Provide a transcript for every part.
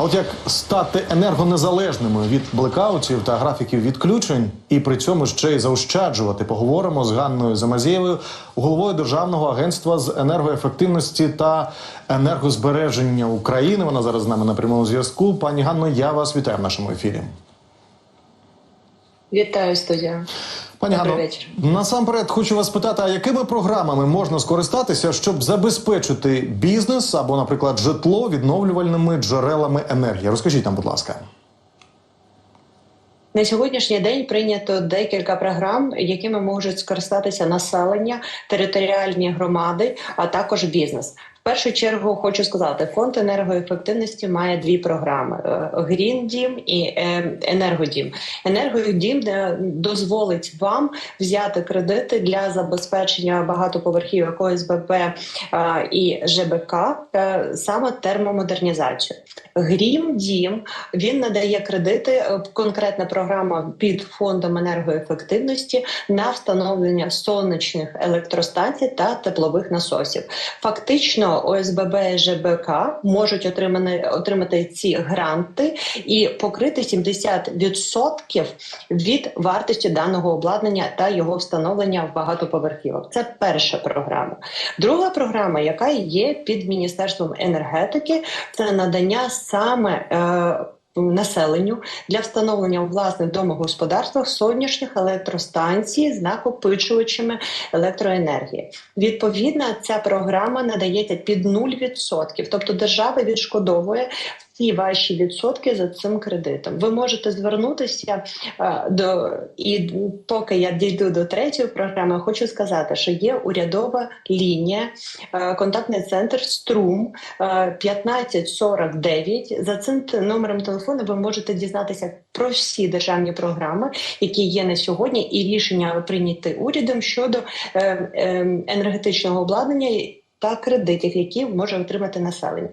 А от як стати енергонезалежними від блекаутів та графіків відключень, і при цьому ще й заощаджувати, поговоримо з Ганною Замазєєвою, головою Державного агентства з енергоефективності та енергозбереження України. Вона зараз з нами на прямому зв'язку. Пані Ганно, я вас вітаю в нашому ефірі. Вітаю студія. Пані Добрий вечір. насамперед хочу вас питати, а якими програмами можна скористатися, щоб забезпечити бізнес або, наприклад, житло відновлювальними джерелами енергії? Розкажіть нам, будь ласка. На сьогоднішній день прийнято декілька програм, якими можуть скористатися населення, територіальні громади, а також бізнес. Першу чергу хочу сказати, фонд енергоефективності має дві програми: е, Green Дім і е, Енергодім. Енергодім е, дозволить вам взяти кредити для забезпечення багатоповерхівок ОСББ і ЖБК саме термомодернізацію. Грім Дім він надає кредити. Конкретна програма під фондом енергоефективності на встановлення сонячних електростанцій та теплових насосів. Фактично, ОСББ і ЖБК можуть отримати, отримати ці гранти і покрити 70% від вартості даного обладнання та його встановлення в багатоповерхівок. Це перша програма. Друга програма, яка є під міністерством енергетики, це надання саме. Е, Населенню для встановлення у власних домогосподарствах сонячних електростанцій з накопичувачами електроенергії. Відповідно, ця програма надається під 0%, тобто держава відшкодовує всі ваші відсотки за цим кредитом. Ви можете звернутися е, до і поки я дійду до третьої програми, хочу сказати, що є урядова лінія, е, контактний центр Струм е, 1549. За цим номером телефону ви можете дізнатися про всі державні програми, які є на сьогодні, і рішення прийняті урядом щодо е, е, енергетичного обладнання та кредитів, які може отримати населення.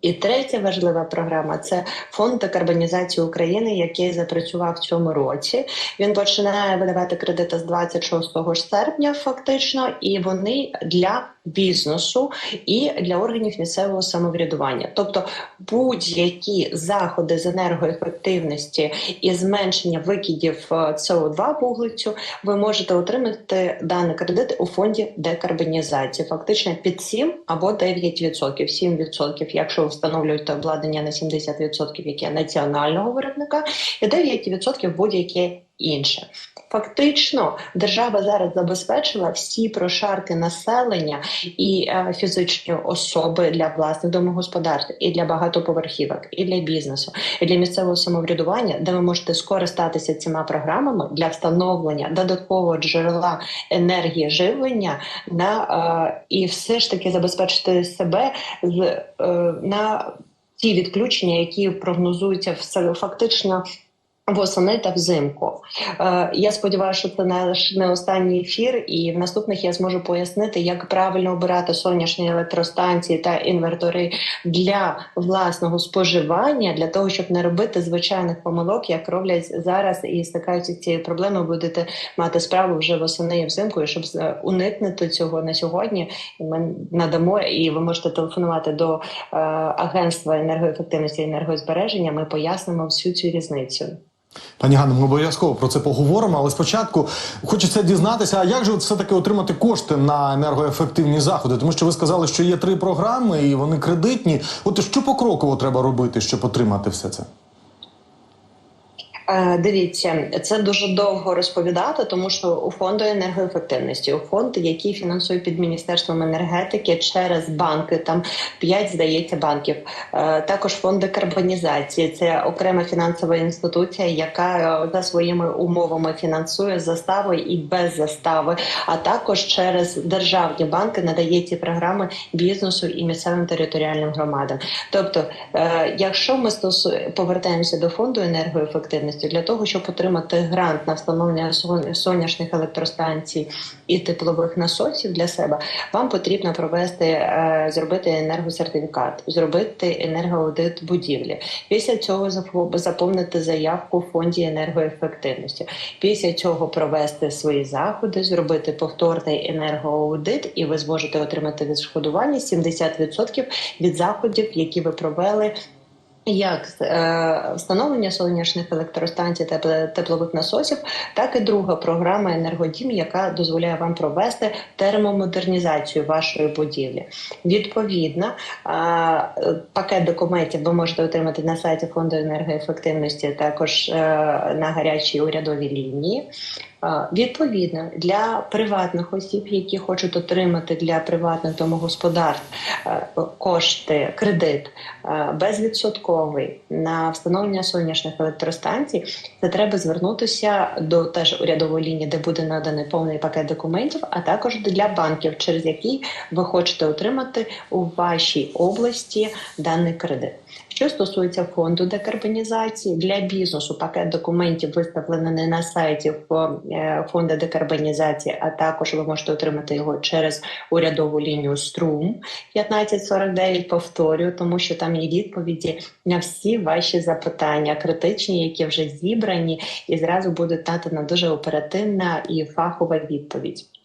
І третя важлива програма це фонд декарбонізації України, який запрацював в цьому році. Він починає видавати кредити з 26 серпня, фактично, і вони для бізнесу і для органів місцевого самоврядування. Тобто будь-які заходи з енергоефективності і зменшення викидів е, СО2 вуглецю, ви можете отримати даний кредит у фонді декарбонізації, фактично під 7 або 9%. 7%, якщо ви встановлюєте обладнання на 70%, яке національного виробника, і 9% будь-яке інше. Фактично, держава зараз забезпечила всі прошарки населення і е, фізичні особи для власних домогосподарств, і для багатоповерхівок, і для бізнесу, і для місцевого самоврядування, де ви можете скористатися цими програмами для встановлення додаткового джерела енергії живлення на е, і все ж таки забезпечити себе з е, на ті відключення, які прогнозуються все фактично. Восени та взимку. Е, я сподіваюся, що це наш не останній ефір, і в наступних я зможу пояснити, як правильно обирати сонячні електростанції та інвертори для власного споживання, для того, щоб не робити звичайних помилок, як роблять зараз, і стикаються цією проблемою, будете мати справу вже восени і взимку. І щоб е, уникнути цього на сьогодні, ми надамо і ви можете телефонувати до е, агентства енергоефективності і енергозбереження. Ми пояснимо всю цю різницю. Пані Ганно, ми обов'язково про це поговоримо, але спочатку хочеться дізнатися, а як же все таки отримати кошти на енергоефективні заходи? Тому що ви сказали, що є три програми і вони кредитні. От що покроково треба робити, щоб отримати все це? Е, Дивіться, це дуже довго розповідати, тому що у фонду енергоефективності, у фонд, який фінансує під міністерством енергетики через банки, там п'ять здається банків. Е, Також фонд декарбонізації це окрема фінансова інституція, яка е, за своїми умовами фінансує з заставою і без застави. А також через державні банки надає ці програми бізнесу і місцевим територіальним громадам. Тобто, якщо ми повертаємося до фонду енергоефективності для того, щоб отримати грант на встановлення сон- сонячних електростанцій і теплових насосів для себе, вам потрібно провести е, зробити енергосертифікат, зробити енергоаудит будівлі. Після цього заповнити заявку в фонді енергоефективності. Після цього провести свої заходи, зробити повторний енергоаудит, і ви зможете отримати відшкодування 70% від заходів, які ви провели як е, встановлення сонячних електростанцій та теплових насосів, так і друга програма енергодім, яка дозволяє вам провести термомодернізацію вашої будівлі. Відповідно, е, пакет документів ви можете отримати на сайті фонду енергоефективності, також е, на гарячій урядовій лінії. Відповідно, для приватних осіб, які хочуть отримати для приватних домогосподарств е, кошти, кредит е, безвідсотковий на встановлення сонячних електростанцій, це треба звернутися до теж урядової лінії, де буде наданий повний пакет документів, а також для банків, через які ви хочете отримати у вашій області даний кредит. Що стосується фонду декарбонізації для бізнесу, пакет документів виставлений на сайті е, фонду декарбонізації, а також ви можете отримати його через урядову лінію Струм 1549. Повторюю, тому що там є відповіді на всі ваші запитання, критичні, які вже зібрані, і зразу буде надана дуже оперативна і фахова відповідь.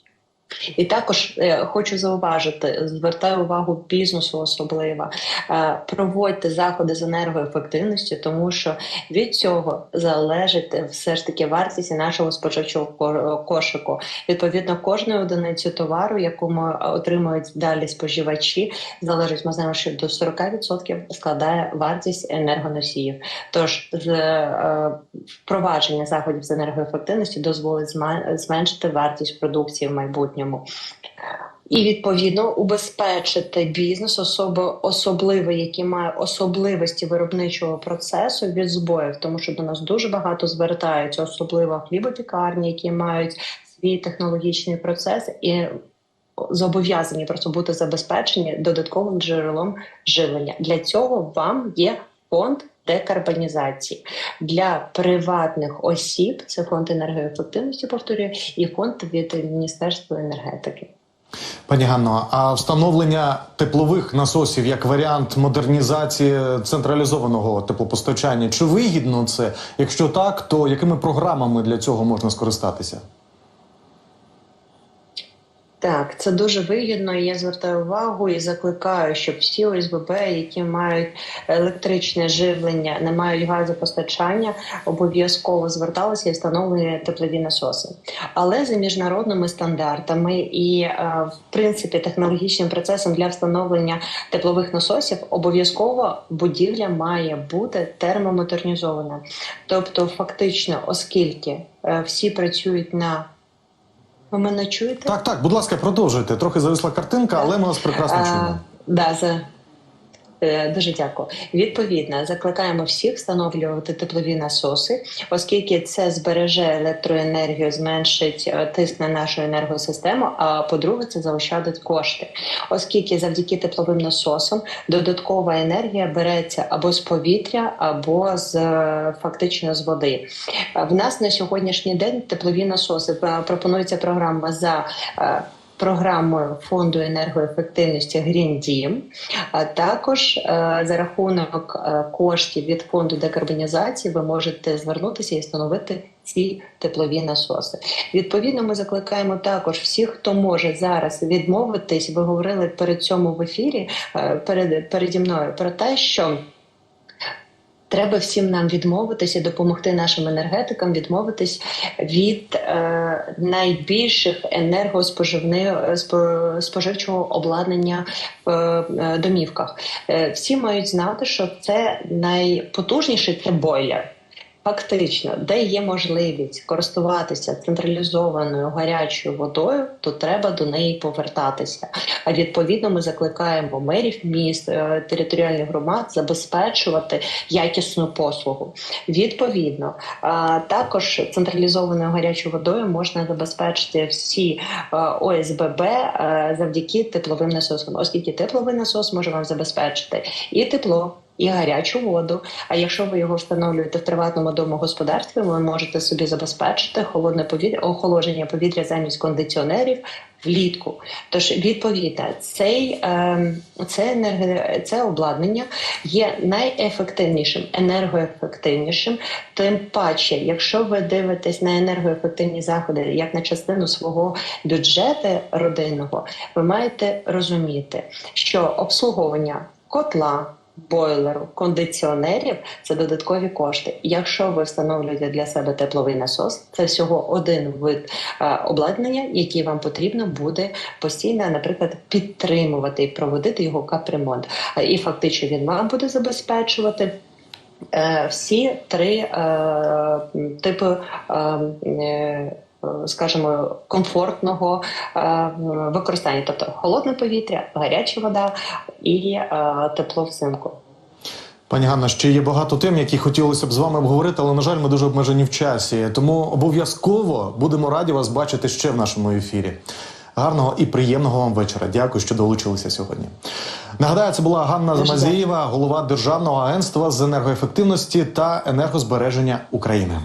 І також е, хочу зауважити, звертаю увагу бізнесу особливо. Е, проводьте заходи з енергоефективності, тому що від цього залежить е, все ж таки вартість нашого споживчого ко- кошику. Відповідно, кожної одиниці товару, яку ми отримують далі споживачі, залежить. Ми знаємо, що до 40% складає вартість енергоносіїв. Тож з е, впровадження заходів з енергоефективності дозволить зменшити вартість продукції в майбутньому. І відповідно убезпечити бізнес, особи особливий, який має особливості виробничого процесу від збоїв, тому що до нас дуже багато звертаються, особливо хлібопікарні, які мають свій технологічний процес і зобов'язані просто бути забезпечені додатковим джерелом живлення. Для цього вам є фонд. Декарбонізації для приватних осіб це фонд енергоефективності, повторюю, і фонд від Міністерства енергетики. Пані Ганно, а встановлення теплових насосів як варіант модернізації централізованого теплопостачання чи вигідно це? Якщо так, то якими програмами для цього можна скористатися? Так, це дуже вигідно. і Я звертаю увагу і закликаю, щоб всі ОСББ, які мають електричне живлення, не мають газопостачання, обов'язково зверталися і встановлювали теплові насоси. Але за міжнародними стандартами і, е, в принципі, технологічним процесом для встановлення теплових насосів обов'язково будівля має бути термомодернізована. Тобто, фактично, оскільки е, всі працюють на ви мене чуєте? Так, так, будь ласка, продовжуйте. Трохи зависла картинка, але ми вас прекрасно чуємо. Да, за Дуже дякую. Відповідно, закликаємо всіх встановлювати теплові насоси, оскільки це збереже електроенергію, зменшить е, тиск на нашу енергосистему. А по-друге, це заощадить кошти, оскільки завдяки тепловим насосам додаткова енергія береться або з повітря, або з е, фактично з води. Е, В нас на сьогоднішній день теплові насоси е, пропонується програма за. Програмою фонду енергоефективності Green Dім, а також е, за рахунок е, коштів від фонду декарбонізації ви можете звернутися і встановити ці теплові насоси. Відповідно, ми закликаємо також всіх, хто може зараз відмовитись. Ви говорили перед цьому в ефірі е, перед переді мною про те, що. Треба всім нам відмовитися, допомогти нашим енергетикам відмовитись від е, найбільших енергоспоживчого спо- обладнання в е, домівках. Е, всі мають знати, що це найпотужніший це бойлер. Фактично, де є можливість користуватися централізованою гарячою водою, то треба до неї повертатися. А відповідно, ми закликаємо мерів міст, е, територіальних громад забезпечувати якісну послугу. Відповідно, також централізованою гарячою водою можна забезпечити всі е, ОСББ е, завдяки тепловим насосам, оскільки тепловий насос може вам забезпечити і тепло. І гарячу воду. А якщо ви його встановлюєте в приватному домогосподарстві, ви можете собі забезпечити холодне повітря, охолодження повітря замість кондиціонерів влітку. Тож відповідно, цей е, це енерго, це обладнання є найефективнішим, енергоефективнішим. Тим паче, якщо ви дивитесь на енергоефективні заходи як на частину свого бюджету родинного, ви маєте розуміти, що обслуговування котла бойлеру, кондиціонерів це додаткові кошти. Якщо ви встановлюєте для себе тепловий насос, це всього один вид е, обладнання, який вам потрібно буде постійно, наприклад, підтримувати і проводити його капремонт. Е, І фактично він вам буде забезпечувати. е, Всі три е, типи, е, скажімо, комфортного е, використання, тобто холодне повітря, гаряча вода і е, тепло взимку. Пані Ганна, ще є багато тем, які хотілося б з вами обговорити, але на жаль, ми дуже обмежені в часі. Тому обов'язково будемо раді вас бачити ще в нашому ефірі. Гарного і приємного вам вечора. Дякую, що долучилися сьогодні. Нагадаю, це була Ганна Дуже Замазієва, голова Державного агентства з енергоефективності та енергозбереження України.